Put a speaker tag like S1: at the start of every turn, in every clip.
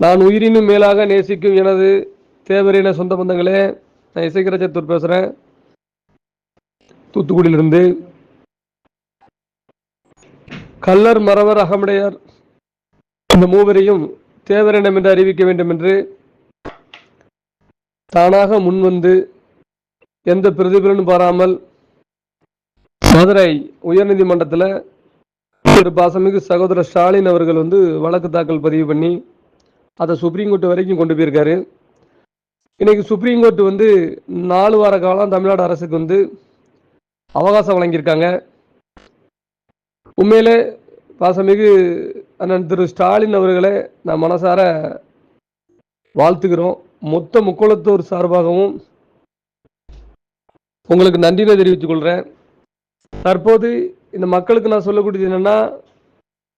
S1: நான் உயிரினும் மேலாக நேசிக்கும் எனது தேவரின சொந்த பந்தங்களே நான் இசைக்கரச்சத்தூர் பேசுகிறேன் தூத்துக்குடியிலிருந்து கல்லர் மறவர் அகமுடையார் இந்த மூவரையும் தேவரினம் என்று அறிவிக்க வேண்டும் என்று தானாக முன்வந்து எந்த பிரதிபலனும் பாராமல் மதுரை உயர்நீதிமன்றத்தில் திரு பாசமிகு சகோதரர் ஸ்டாலின் அவர்கள் வந்து வழக்கு தாக்கல் பதிவு பண்ணி அதை சுப்ரீம் கோர்ட் வரைக்கும் கொண்டு போயிருக்காரு. இன்றைக்கி சுப்ரீம் கோர்ட் வந்து நாலு வார காலம் தமிழ்நாடு அரசுக்கு வந்து அவகாசம் வழங்கியிருக்காங்க. உண்மையிலே பாசமிகு அண்ணன் திரு ஸ்டாலின் அவர்களை நான் மனசார வாழ்த்துக்கிறோம் மொத்த முக்கோளத்தோர் சார்பாகவும் உங்களுக்கு நன்றினை தெரிவித்துக் கொள்கிறேன் தற்போது இந்த மக்களுக்கு நான் சொல்லக்கூடியது என்னென்னா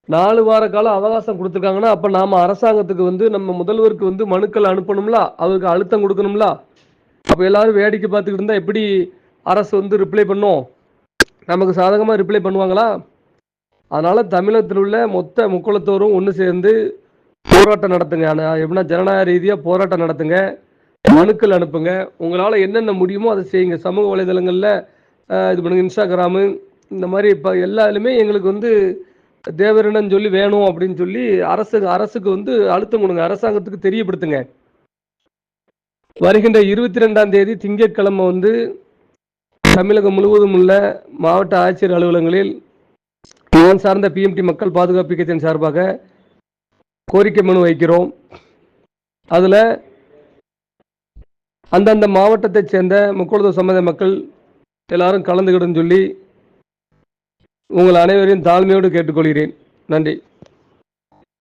S1: நாலு வார காலம் அவகாசம் கொடுத்துருக்காங்கன்னா அப்போ நாம் அரசாங்கத்துக்கு வந்து நம்ம முதல்வருக்கு வந்து மனுக்கள் அனுப்பணும்ல? அவருக்கு அழுத்தம் கொடுக்கணும்ல? அப்போ எல்லாரும் வேடிக்கை பார்த்துக்கிட்டு இருந்தால் எப்படி அரசு வந்து ரிப்ளை பண்ணும்? நமக்கு சாதகமாக ரிப்ளை பண்ணுவாங்களா? அதனால் தமிழகத்தில் உள்ள மொத்த முக்குளத்தோரும் ஒன்று சேர்ந்து போராட்டம் நடத்துங்க. ஆனால் எப்படின்னா ஜனநாயக ரீதியாக போராட்டம் நடத்துங்க. மனுக்கள் அனுப்புங்க. உங்களால் என்னென்ன முடியுமோ அதை செய்யுங்க. சமூக வலைதளங்களில் இது பண்ணுங்க. இன்ஸ்டாகிராமு இந்த மாதிரி இப்போ எல்லா எங்களுக்கு வந்து தேவரினன்னு சொல்லி வேணும் அப்படின்னு சொல்லி அரசு அரசுக்கு வந்து அழுத்தம் கொடுங்க. அரசாங்கத்துக்கு தெரியப்படுத்துங்க. வருகின்ற இருபத்தி ரெண்டாம் தேதி திங்கட்கிழமை வந்து தமிழகம் முழுவதும் உள்ள மாவட்ட ஆட்சியர் அலுவலகங்களில் நான் சார்ந்த பிஎம்டி மக்கள் பாதுகாப்பு இயக்கத்தின் சார்பாக கோரிக்கை மனு வைக்கிறோம். அதில் அந்தந்த மாவட்டத்தைச் சேர்ந்த முக்கொழுது சம்மத மக்கள் எல்லாரும் கலந்துக்கிடுன்னு சொல்லி உங்கள் அனைவரையும் தாழ்மையோடு கேட்டுக்கொள்கிறேன். நன்றி.